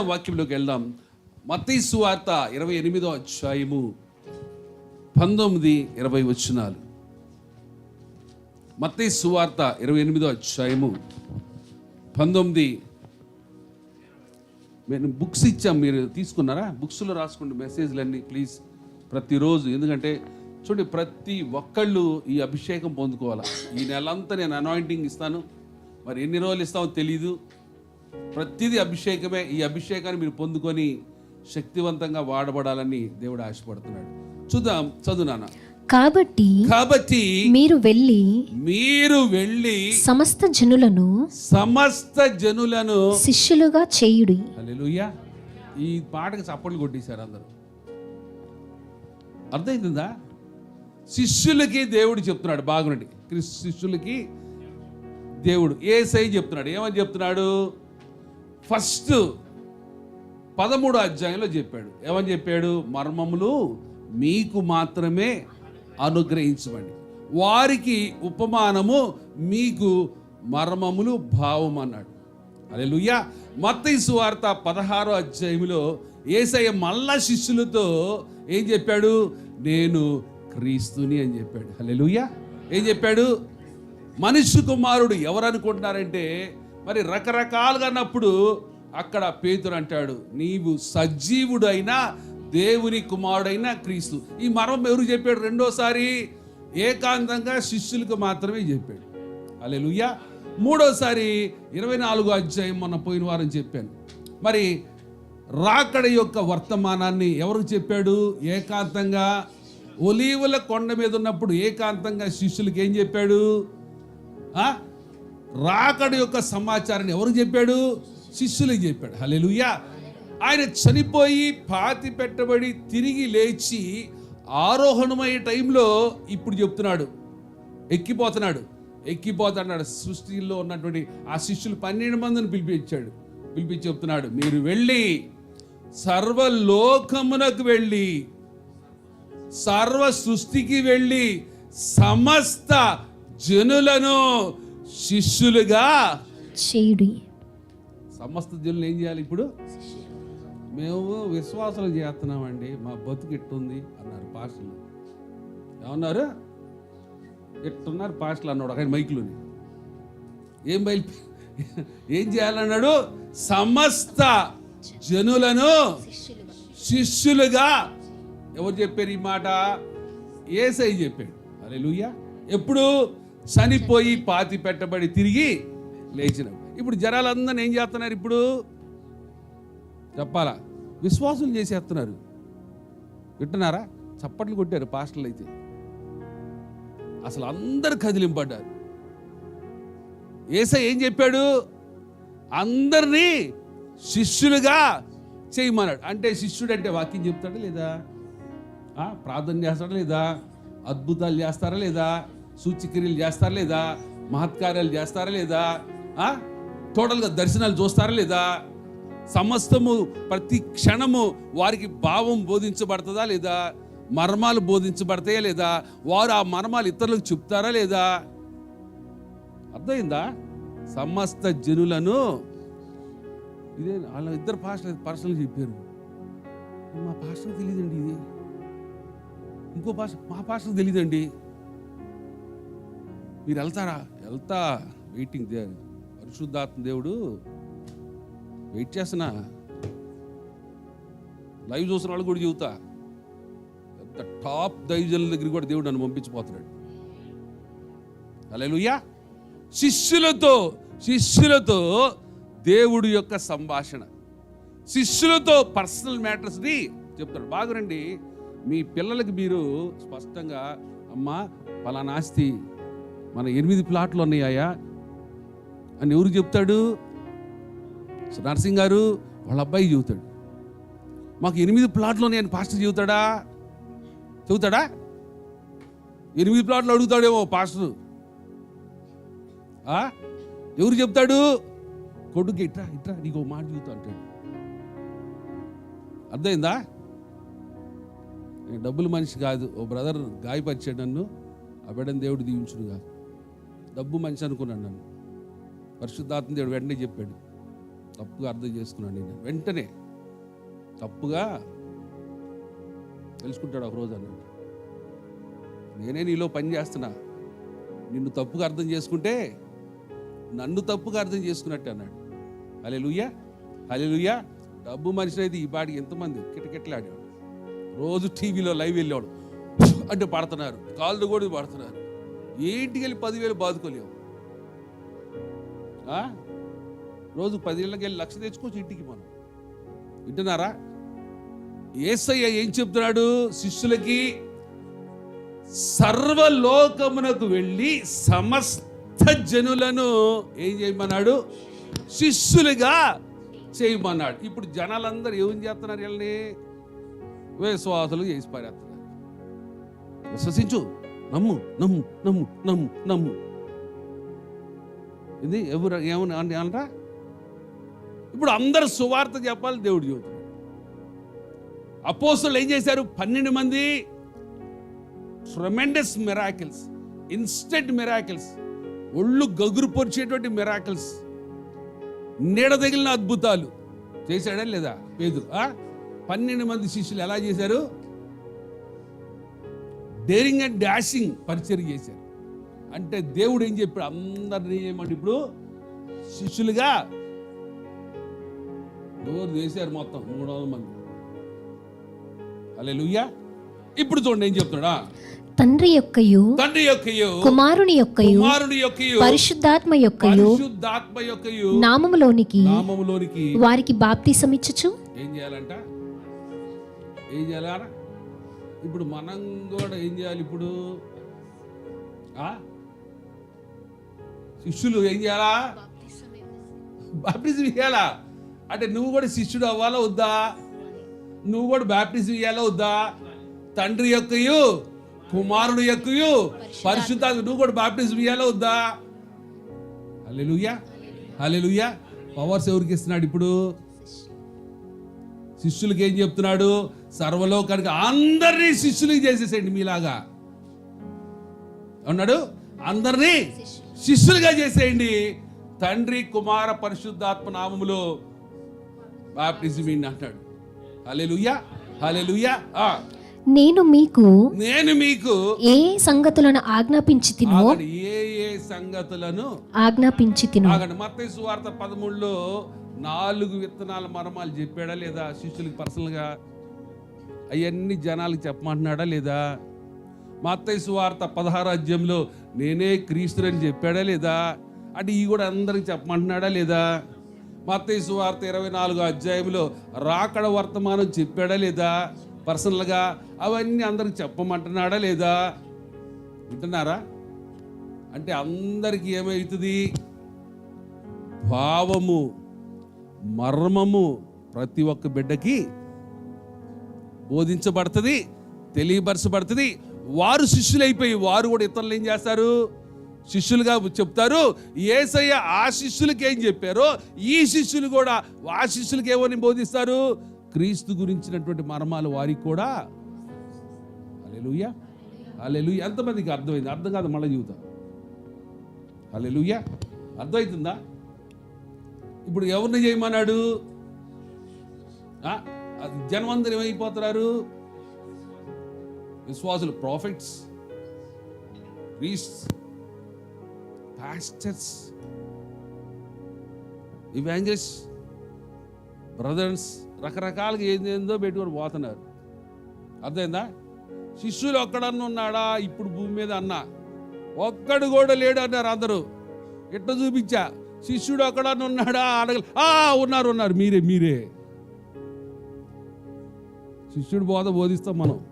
వాక్యంలోకి వెళ్దాం. మత్తయి సువార్త ఇరవై ఎనిమిదో అధ్యాయము పంతొమ్మిది ఇరవై వచ్చినాలు మత్తయి సువార్త ఇరవై ఎనిమిదో అధ్యాయము పంతొమ్మిది. నేను బుక్స్ ఇచ్చాం మీరు తీసుకున్నారా? బుక్స్లో రాసుకోండి మెసేజ్లన్నీ ప్లీజ్. ప్రతిరోజు ఎందుకంటే చూడండి ప్రతి ఒక్కళ్ళు ఈ అభిషేకం పొందుకోవాలా. ఈ నెలంతా నేను అనాయింటింగ్ ఇస్తాను. మరి ఎన్ని రోజులు ఇస్తామో తెలీదు. ప్రతిదీ అభిషేకమే. ఈ అభిషేకాన్ని మీరు పొందుకొని శక్తివంతంగా వాడబడాలని దేవుడు ఆశపడుతున్నాడు. చూద్దాం చదువు నాన్న. కాబట్టి కాబట్టి మీరు వెళ్ళి మీరు వెళ్ళి సమస్త జనులను సమస్త జనులను శిష్యులుగా చేయుడి. హల్లెలూయా. ఈ పాటకి చప్పట్లు కొట్టేశారు అందరూ. అర్థమవుతుందా శిష్యులకి దేవుడు చెప్తున్నాడు బాగునండి క్రిస్ శిష్యులకి దేవుడు ఏ సై చెప్తున్నాడు. ఏమని చెప్తున్నాడు? ఫస్ట్ పదమూడు అధ్యాయంలో చెప్పాడు. ఏమని చెప్పాడు? మర్మములు మీకు మాత్రమే అనుగ్రహించబడి. వారికి ఉపమానము మీకు మర్మములు భావం అన్నాడు. అలెలుయ్యా మత్తైసు సువార్త పదహారో అధ్యాయంలో ఏసయ్య మళ్ళా శిష్యులతో ఏం చెప్పాడు? నేను క్రీస్తుని అని చెప్పాడు. హల్లెలూయా. ఏం చెప్పాడు? మనిషి కుమారుడు ఎవరు అనుకుంటున్నారంటే మరి రకరకాలుగా అన్నప్పుడు అక్కడ పేతురు అంటాడు నీవు సజీవుడైన దేవుని కుమారుడైన క్రీస్తు. ఈ మర్మం ఎవరు చెప్పాడు? రెండోసారి ఏకాంతంగా శిష్యులకు మాత్రమే చెప్పాడు. అలెలుయ్యా మూడోసారి ఇరవై నాలుగో అధ్యాయం మొన్న పోయిన వారం చెప్పాను. మరి రాకడ యొక్క వర్తమానాన్ని ఎవరు చెప్పాడు? ఏకాంతంగా ఒలీవుల కొండ మీద ఉన్నప్పుడు ఏకాంతంగా శిష్యులకి ఏం చెప్పాడు? రాకడ యొక్క సమాచారాన్ని ఎవరు చెప్పాడు? శిష్యులకు చెప్పాడు. హల్లెలూయా. ఆయన చనిపోయి పాతి పెట్టబడి తిరిగి లేచి ఆరోహణమయ్యే టైంలో ఇప్పుడు చెప్తున్నాడు. ఎక్కిపోతున్నాడు. ఎక్కిపోతున్నాడు. సృష్టిలో ఉన్నటువంటి ఆ శిష్యులు పన్నెండు మందిని పిలిపించాడు. పిలిపించి చెప్తున్నాడు మీరు వెళ్ళి సర్వలోకమునకు వెళ్ళి సర్వ సృష్టికి వెళ్ళి సమస్త జనులను శిష్యులుగా చేయుడి. సమస్త జనులు ఏం చేయాలి ఇప్పుడు? మేము విశ్వాసాలు చేస్తున్నామండి మా బతుకు ఎట్టుంది అన్నారు పాస్టర్లు. ఏమన్నారు? ఎట్టున్నారు పాస్టర్లు అన్నాడు ఆయన మైకులోని ఏం బయలు ఏం చేయాలన్నాడు? సమస్త జనులను శిష్యులుగా. ఎవరు చెప్పారు ఈ మాట? ఏసై చెప్పాడు. అరే ఎప్పుడు? చనిపోయి పాతి పెట్టబడి తిరిగి లేచిన. ఇప్పుడు జనాలందరూ ఏం చేస్తున్నారు ఇప్పుడు? చెప్పాలా? విశ్వాసం చేసేస్తున్నారు. వింటున్నారా? చప్పట్లు కొట్టారు పాస్టర్లు అయితే. అసలు అందరు కదిలింపడ్డారు. ఏసై ఏం చెప్పాడు? అందరినీ శిష్యులుగా చేయమన్నాడు. అంటే శిష్యుడు అంటే వాక్యం చెప్తాడా లేదా? ప్రార్థన చేస్తాడా లేదా? అద్భుతాలు చేస్తారా లేదా? సూచిక్రియలు చేస్తారా లేదా? మహత్కార్యాలు చేస్తారా లేదా? టోటల్గా దర్శనాలు చూస్తారా లేదా? సమస్తము ప్రతి క్షణము వారికి భావం బోధించబడుతుందా లేదా? మర్మాలు బోధించబడతాయా లేదా? వారు ఆ మర్మాలు ఇతరులకు చెప్తారా లేదా? అర్థమైందా? సమస్త జనులను ఇదే వాళ్ళ ఇద్దరు భాషలు పర్సనల్ చెప్పారు. మా భాష తెలియదండి ఇది. ఇంకో భాష మా భాష తెలియదండి. మీరు వెళ్తారా? వెళ్తా. వెయిటింగ్ దే. పరిశుద్ధాత్మ దేవుడు వెయిట్ చేస్తున్నా. లైవ్ చూసిన వాళ్ళు కూడా చెబుతా. పెద్ద టాప్ దైవజనుల దగ్గర కూడా దేవుడు నన్ను పంపించిపోతున్నాడు అలా శిష్యులతో శిష్యులతో దేవుడు యొక్క సంభాషణ. శిష్యులతో పర్సనల్ మ్యాటర్స్ని చెప్తాడు బాగురండి. మీ పిల్లలకి మీరు స్పష్టంగా అమ్మ పలానాస్తి మన ఎనిమిది ప్లాట్లు ఉన్నాయా అని ఎవరు చెప్తాడు? నర్సింగ్ గారు వాళ్ళ అబ్బాయి చెబుతాడు. మాకు ఎనిమిది ప్లాట్లు ఉన్నాయని పాస్టర్ చెబుతాడా? చెబుతాడా? ఎనిమిది ప్లాట్లు అడుగుతాడేమో పాస్టర్. ఎవరు చెప్తాడు? కొడుకు ఇట్రా ఇట్రా నీకు ఒక మాట చెబుతా అంటాడు. అర్థమైందా? నేను డబ్బులు మనిషి కాదు ఓ బ్రదర్ గాయపరిచాడు నన్ను. ఆ బిడ్డను దేవుడు దీవించుడు కాదు డబ్బు మనిషి అనుకున్నాను నన్ను. పరిశుద్ధాత్మ దేవుడు వెంటనే చెప్పాడు. తప్పుగా అర్థం చేసుకున్నాను నేను. వెంటనే తప్పుగా తెలుసుకుంటాడు ఒక రోజు అన్నాడు. నేనే నీలో పని చేస్తున్నా. నిన్ను తప్పుగా అర్థం చేసుకుంటే నన్ను తప్పుగా అర్థం చేసుకున్నట్టు అన్నాడు. అలే లుయ్యా అలే లుయ్యా డబ్బు మనిషి అయితే ఈ పాటికి ఎంతమంది? కిటకిట్లాడాడు రోజు టీవీలో లైవ్ వెళ్ళేవాడు. అంటే పడుతున్నారు. కాళ్ళు కూడా పడుతున్నారు. ఏంటికి వెళ్ళి పదివేలు బాదుకోలేవు? ఆ? రోజు పదివేలకి వెళ్ళి లక్ష తెచ్చుకోవచ్చు ఇంటికి మనం వింటున్నారా? ఏసయ్య ఏం చెప్తున్నాడు? శిష్యులకి సర్వలోకమునకు వెళ్ళి సమస్త జనులను ఏం చేయమన్నాడు? శిష్యులుగా చేయమన్నాడు. ఇప్పుడు జనాలందరూ ఏం చేస్తున్నారు వీళ్ళని? విశ్వాసులు చేసి పారేస్తున్నారు. విశ్వసించు. నమ్ము నమ్ము నమ్ము నమ్ము నమ్ము. ఇది ఎవరు ఏమని అంటే అనరా ఇప్పుడు అందరు సువార్త చెప్పాలి దేవుడు చెబుతున్నాడు అపోసులు ఏం చేశారు? పన్నెండు మంది ట్రమెండస్ మిరాకిల్స్ ఇన్స్టెంట్ మిరాకిల్స్ ఒళ్ళు గగురు పొరిచేటువంటి మిరాకిల్స్ నీడ తగిలిన అద్భుతాలు చేశాడా లేదా? పేదు పన్నెండు మంది శిష్యులు ఎలా చేశారు? డేరింగ్ అండ్ డాషింగ్ పరిచయం చేశారు. అంటే దేవుడు ఏం చెప్పాడు? అందరినీ ఏమంటే ఇప్పుడు శిష్యులుగా డోర్ చేశారు మొత్తం మూడు వందల మంది. అలే ఇప్పుడు చూడండి ఏం చెప్తున్నాడా? తండ్రి యొక్కయు తండ్రి యొక్కయు కుమారుని యొక్కయు కుమారుని యొక్కయు పరిశుద్ధాత్మ యొక్కయు పరిశుద్ధాత్మ యొక్కయు నామములోనికి నామములోనికి వారికి బాప్తిసమిచ్చుచు. ఏం చేయాలంట? ఏం చేయాలా ఇప్పుడు మనం కూడా ఏం చేయాలి ఇప్పుడు? ఆ? శిష్యులు ఏం చేయాలా? బాప్టిజం ఇవ్వాలా అంటే నువ్వు కూడా శిష్యుడు అవ్వాలా వద్దా? నువ్వు కూడా బాప్టిజం ఇవ్వాలా వద్దా? తండ్రి యొక్కయు కుమారుడు యొక్కయు పరిశుద్ధ నువ్వు కూడా బాప్టిజం ఇవ్వాలా వద్దా? హల్లెలూయా. హల్లెలూయా. పవర్స్ ఎవరికి ఇస్తున్నాడు ఇప్పుడు? శిష్యులకి ఏం చెప్తున్నాడు? సర్వలోకానికి అందరినీ శిష్యులకి చేసేసేయండి మీలాగా. అన్నాడు అందరినీ శిష్యులుగా చేసేయండి. తండ్రి కుమార పరిశుద్ధాత్మ నామములో బాప్టిజం ఇవ్వండి అంటాడు. హల్లెలూయా ఆ. నేను మీకు నేను మీకు ఏ సంగతులను ఆజ్ఞాపించి తినో ఏ ఏ సంగతులను ఆజ్ఞాపించి తిను ఆగండి. మత్తయి సువార్త పదమూడులో నాలుగు విత్తనాల మర్మాలు చెప్పాడా లేదా? శిష్యులకి పర్సనల్గా అవన్నీ జనాలకు చెప్పమంటున్నాడా లేదా? మా అత్తయ్య సువార్త పదహారు నేనే క్రీస్తుని చెప్పాడా లేదా? అంటే ఈ కూడా అందరికి చెప్పమంటున్నాడా లేదా? మా అత్తయ్య సువార్త ఇరవై నాలుగు అధ్యాయంలో రాకడ వర్తమానం చెప్పాడా లేదా? పర్సనల్గా అవన్నీ అందరికి చెప్పమంటున్నాడా లేదా? వింటున్నారా? అంటే అందరికి ఏమవుతుంది భావము మర్మము ప్రతి ఒక్క బిడ్డకి బోధించబడుతుంది తెలియపరచబడుతుంది. వారు శిష్యులైపోయి వారు కూడా ఇతరులు ఏం చేస్తారు? శిష్యులుగా చెప్తారు ఏసయ్య ఆ శిష్యులకి ఏం చెప్పారో ఈ శిష్యులు కూడా ఆ శిష్యులకి ఏమని బోధిస్తారు. క్రీస్తు గురించినటువంటి మర్మాలు వారికి కూడా అలెలుయ్యా అలెలుయ్య ఎంతమందికి అర్థమైంది? అర్థం కాదు మళ్ళీ జీవితం అలెలుయ్యా అర్థమవుతుందా ఇప్పుడు ఎవరిని చేయమన్నాడు? జనమందరం ఏమైపోతున్నారు? విశ్వాసులు prophets priests pastors evangels brothers రకరకాలుగా ఏందేందో పెట్టుకొని పోతున్నారు. అర్థమైందా? శిష్యులు ఒక్కడన్నా ఉన్నాడా? ఇప్పుడు భూమి మీద అన్నా. ఒక్కడు కూడా లేడు అన్నారు అందరూ. ఎట్ట చూపించా? శిష్యుడు ఒక్కడన్నా ఉన్నాడా? అడగ ఆ ఉన్నారు ఉన్నారు. మీరే మీరే. శిష్యుడు బోధ బోధిస్తాం మనం.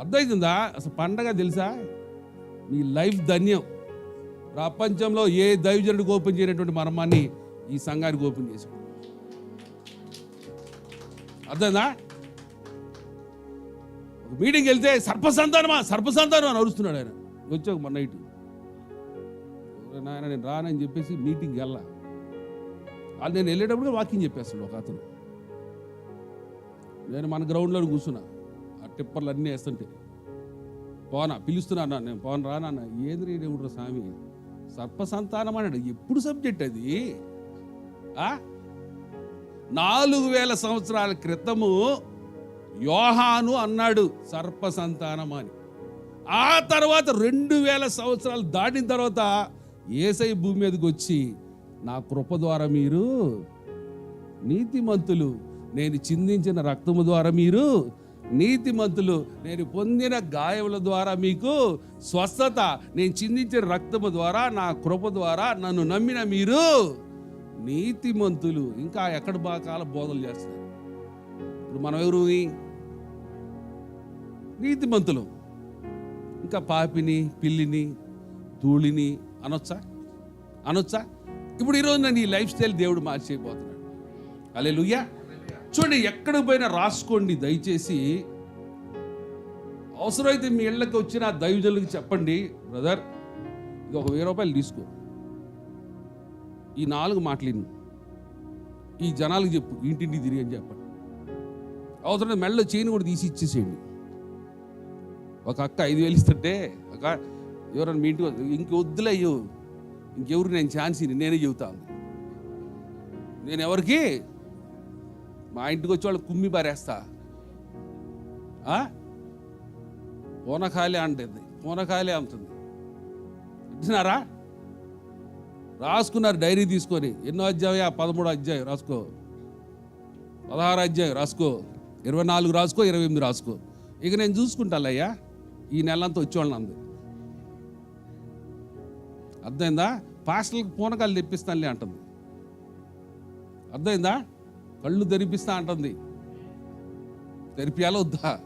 అర్థమవుతుందా అసలు పండగ తెలుసా? మీ లైఫ్ ధన్యం. ప్రపంచంలో ఏ దైవజనుడికి ఓపెన్ చేయనటువంటి మర్మాన్ని ఈ సంఘానికి ఓపెన్ చేశాం. అర్థమైందా? ఒక మీటింగ్కి వెళ్తే సర్పసంతానమా? సర్పసంతానం అని అరుస్తున్నాడు ఆయన. వచ్చాక మన నైట్. నాయన నేను రానని చెప్పేసి మీటింగ్కి వెళ్ళా వాళ్ళు నేను వెళ్ళేటప్పుడు వాకింగ్ చెప్పేస్తాడు ఒక అతను. నేను మన గ్రౌండ్లో కూర్చున్నా. ఆ టిప్పర్లు అన్నీ వేస్తుంటే. పోనా పిలుస్తున్నా అన్నా నేను పోను రానన్న ఏంద్రీ దేవుడు స్వామి? సర్పసంతానం అన్నాడు. ఎప్పుడు సబ్జెక్ట్ అది? నాలుగు వేల సంవత్సరాల క్రితము యోహాను అన్నాడు సర్పసంతానం అని. ఆ తర్వాత రెండు వేల సంవత్సరాలు దాటిన తర్వాత ఏసై భూమి మీదకి వచ్చి నా కృప ద్వారా మీరు నీతిమంతులు నేను చిందించిన రక్తము ద్వారా మీరు నీతిమంతులు. నేను పొందిన గాయముల ద్వారా మీకు స్వస్థత. నేను చిందించిన రక్తము ద్వారా నా కృప ద్వారా నన్ను నమ్మిన మీరు నీతిమంతులు. ఇంకా ఎక్కడ బాకాల బోధలు చేస్తారు ఇప్పుడు మనం ఎవరు? నీతిమంతులు. ఇంకా పాపిని పిల్లిని ధూళిని అనొచ్చా? అనొచ్చా? ఇప్పుడు ఈరోజు నేను ఈ లైఫ్ స్టైల్ దేవుడు మార్చేయబోతున్నాడు. అలే చూడండి ఎక్కడ పోయినా రాసుకోండి దయచేసి. అవసరమైతే మీ ఇళ్ళకి వచ్చిన దైవజలకి చెప్పండి బ్రదర్. ఇది ఒక వెయ్యి రూపాయలు తీసుకో. ఈ నాలుగు మాటలు ఈ జనాలకు చెప్పు ఇంటింటి తిరిగి అని చెప్పండి. అవసరం మెళ్ళ చైన్ కూడా తీసి ఇచ్చేసేయండి. ఒక అక్క ఐదు వేలు ఇస్తుంటే ఒక ఎవరైనా మీ ఇంటికి ఇంక వద్దులయ్యో ఇంకెవరు నేను ఛాన్స్ నేనే చెబుతాను నేను ఎవరికి? మా ఇంటికి వచ్చి వాళ్ళు కుమ్మి పారేస్తా. ఆ? పూనకాలే అంటుంది. పూనకాలి అంటుంది. అంటున్నారా రాసుకున్నారు డైరీ తీసుకొని. ఎన్నో అధ్యాయ? పదమూడు అధ్యాయం రాసుకో. పదహారు అధ్యాయం రాసుకో. ఇరవై నాలుగు రాసుకో ఇరవై ఎనిమిది రాసుకో. ఇక నేను చూసుకుంటాలయ్యా. ఈ నెలంతా వచ్చేవాళ్ళని అంది. అర్థమైందా? పాస్టర్లకు పూనకాలు తెప్పిస్తానులే అంటుంది. అర్థమైందా? కళ్ళు తెరిపిస్తా అంటుంది. తెరిపియాలో వద్దా?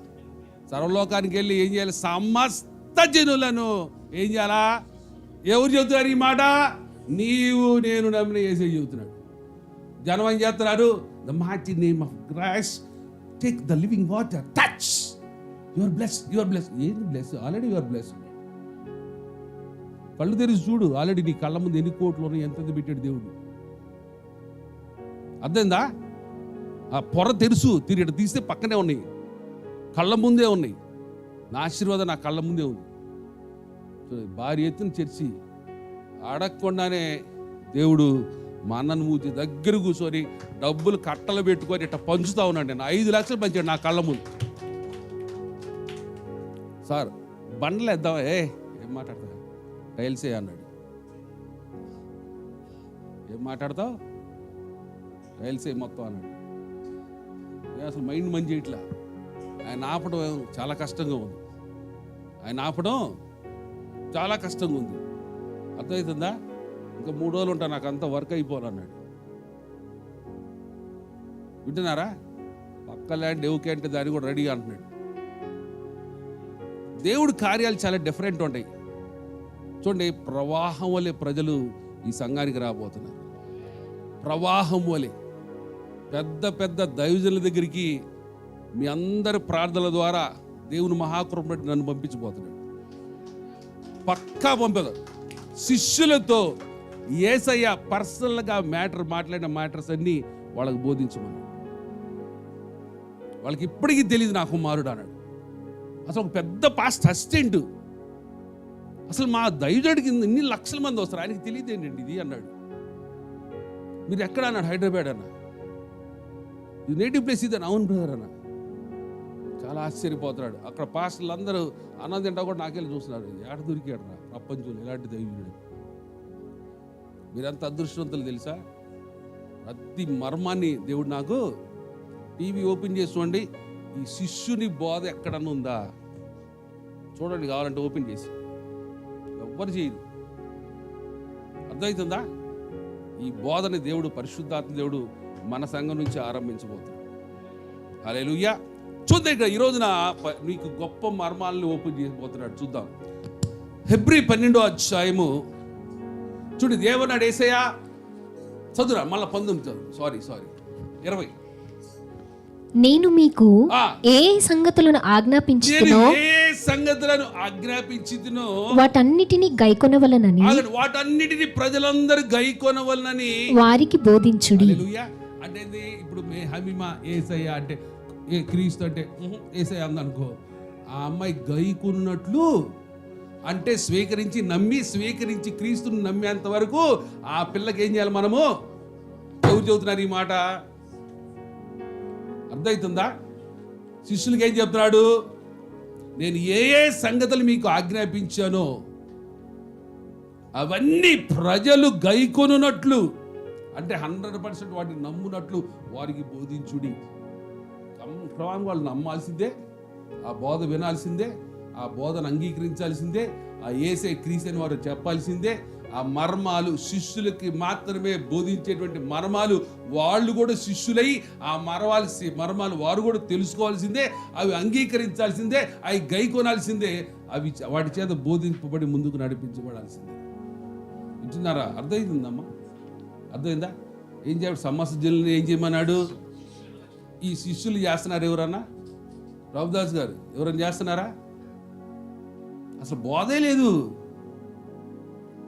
సర్వలోకానికి వెళ్ళి ఏం చేయాలి? సమస్త జనులను ఏం చేయాలా? ఎవరు చెబుతున్నారు ఈ మాట? నీవు నేను నమ్మిన ఏసే చెబుతున్నాడు? జనం ఏం చేస్తున్నారు? The mighty name of grace take the living water touch your bless your bless ఏంది బ్లెస్ ఆల్రెడీ యువర్ బ్లెస్ కళ్ళు తెరిచి చూడు ఆల్రెడీ నీ కళ్ళ ముందు ఎన్ని కోట్లు ఉన్నాయి ఎంత పెట్టాడు దేవుడు. అర్థమైందా? ఆ పొర తెరుసు తిరిగి తీస్తే పక్కనే ఉన్నాయి. కళ్ళ ముందే ఉన్నాయి. నా ఆశీర్వాదం నా కళ్ళ ముందే ఉంది. భారీ ఎత్తున చర్చి. అడగకుండానే దేవుడు మా అన్నను మూతి దగ్గర కూర్చొని డబ్బులు కట్టలు పెట్టుకొని ఇట్లా పంచుతా ఉన్నాడు నేను. ఐదు లక్షలు పంచాడు నా కళ్ళ ముందు. సార్ బండలు వేద్దాం ఏ ఏం మాట్లాడతా టైల్సే అన్నాడు. ఏం మాట్లాడతావు? టైల్సే మొత్తం అన్నాడు. అసలు మైండ్ మంచి ఇట్లా ఆయన ఆపడం చాలా కష్టంగా ఉంది. ఆయన ఆపడం చాలా కష్టంగా ఉంది. అర్థమవుతుందా ఇంకా మూడు రోజులు ఉంటా నాకు అంత వర్క్ అయిపోవాలన్నాడు. వింటున్నారా? పక్క ల్యాండ్ ఎవకే అంటే దాన్ని కూడా రెడీగా అంటున్నాడు. దేవుడి కార్యాలు చాలా డిఫరెంట్ ఉంటాయి. చూడండి ప్రవాహం వలె ప్రజలు ఈ సంఘానికి రాబోతున్నారు. ప్రవాహం వలె. పెద్ద పెద్ద దైవజుల దగ్గరికి మీ అందరి ప్రార్థనల ద్వారా దేవుని మహాకృప నన్ను పంపించబోతున్నాడు. పక్కా పంపదు శిష్యులతో ఏసయ్య పర్సనల్గా మ్యాటర్ మాట్లాడిన మ్యాటర్స్ అన్నీ వాళ్ళకి బోధించమని వాళ్ళకి ఇప్పటికీ తెలియదు నా కుమారుడు అన్నాడు. అసలు ఒక పెద్ద పాస్ట్ అసిస్టెంట్. అసలు మా దైవజుడికి ఇన్ని లక్షల మంది వస్తారు. ఆయనకి తెలియదు ఏంటండి ఇది అన్నాడు. మీరు ఎక్కడ అన్నాడు? హైదరాబాద్ అన్న నేటివ్ ప్లేస్ ఇది అవును బ్రదర్ అన్న. చాలా ఆశ్చర్యపోతున్నాడు. అక్కడ పాస్టర్లు అందరూ అన్నది తింటా కూడా నాకెళ్ళి చూస్తున్నారు. ఏడ దొరికాడరా ప్రపంచంలో ఎలాంటి దైవజుడు మీరంత అదృష్టవంతులు తెలుసా? ప్రతి మర్మాన్ని దేవుడు నాకు టీవీ ఓపెన్ చేసి చూడండి ఈ శిష్యుని బోధ ఎక్కడన్నా ఉందా? చూడండి కావాలంటే ఓపెన్ చేసి. ఎవ్వరు చేయదు అర్థమవుతుందా? ఈ బోధని దేవుడు పరిశుద్ధాత్మ దేవుడు మన సంఘం నుంచి ఆరంభించబోతున్నాడు అలెలుయ్యా చూద్దాం ఇక్కడ ఈ రోజున నీకు గొప్ప మర్మాలను ఓపెన్ చేయబోతున్నాడు. చూద్దాం. హెబ్రి పన్నెండో అధ్యాయము. చూడు దేవునాడు ఏసయ్యా. చదువురా మళ్ళీ పంతొమ్మిది చదువు. సారీ సారీ ఇరవై. నేను మీకు. ఏ సంగతులను నేను ఆజ్ఞాపించుతునో ఏ సంగతులను ఆజ్ఞాపించితునో వాటన్నిటిని గైకొనవలనని వాటన్నిటిని ప్రజలందరూ గైకొనవలనని వారికి బోధించుడి. అంటే? ఇప్పుడు మే హమీమా ఏసయ్య అంటే ఏ క్రీస్తు అంటే ఏసయ్య అందనుకో ఆ అమ్మాయి గైకున్నట్లు అంటే స్వీకరించి నమ్మి స్వీకరించి క్రీస్తుని నమ్మేంత వరకు ఆ పిల్లకి ఏం చేయాలి మనము? ఎవరు చెబుతున్నారు ఈ మాట? అర్థమవుతుందా శిష్యులకి ఏం చెప్తున్నాడు? నేను ఏ ఏ సంగతులు మీకు ఆజ్ఞాపించానో అవన్నీ ప్రజలు గైకొనున్నట్లు అంటే హండ్రెడ్ పర్సెంట్ వాటిని నమ్మునట్లు వారికి బోధించుడి. క్రమాన్ని వాళ్ళు నమ్మాల్సిందే ఆ బోధ వినాల్సిందే ఆ బోధను అంగీకరించాల్సిందే ఆ ఏసే క్రీసని వారు చెప్పాల్సిందే ఆ మర్మాలు శిష్యులకి మాత్రమే బోధించేటువంటి మర్మాలు వాళ్ళు కూడా శిష్యులై ఆ మరవాల్సి మర్మాలు వారు కూడా తెలుసుకోవాల్సిందే అవి అంగీకరించాల్సిందే అవి గై కొనాల్సిందే అవి వాటి చేత బోధింపబడి ముందుకు నడిపించబడాల్సిందే. వింటున్నారా? అర్థమైందమ్మా అర్థమైందా? ఏం చేయాలి? సమస్య జల్ని ఏం చేయమన్నాడు? ఈ శిష్యులు చేస్తున్నారు ఎవరన్నా? ప్రభుదాస్ గారు ఎవరైనా చేస్తున్నారా? అసలు బోధే లేదు.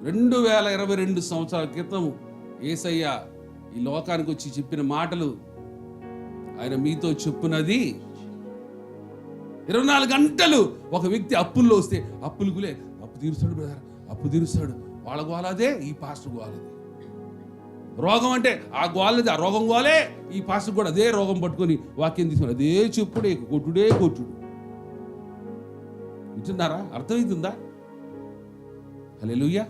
రెండు వేల ఇరవై రెండు సంవత్సరాల క్రితం ఏసయ్య ఈ లోకానికి వచ్చి చెప్పిన మాటలు ఆయన మీతో చెప్పునది ఇరవై నాలుగు గంటలు ఒక వ్యక్తి అప్పుల్లో వస్తే అప్పులుకులే అప్పు తీరుస్తాడు బ్రదర్ అప్పు తీరుస్తాడు. వాళ్ళ గోలాదే ఈ పాస్టర్ గోలదే రోగం అంటే ఆ గోళ్ళది ఆ రోగం గోలే ఈ పాస్టర్ కూడా అదే రోగం పట్టుకొని వాక్యం తీసుకుని అదే చెప్పుడే కొట్టుడే కొట్టుడు. వింటున్నారా? అర్థమవుతుందా హల్లెలూయా.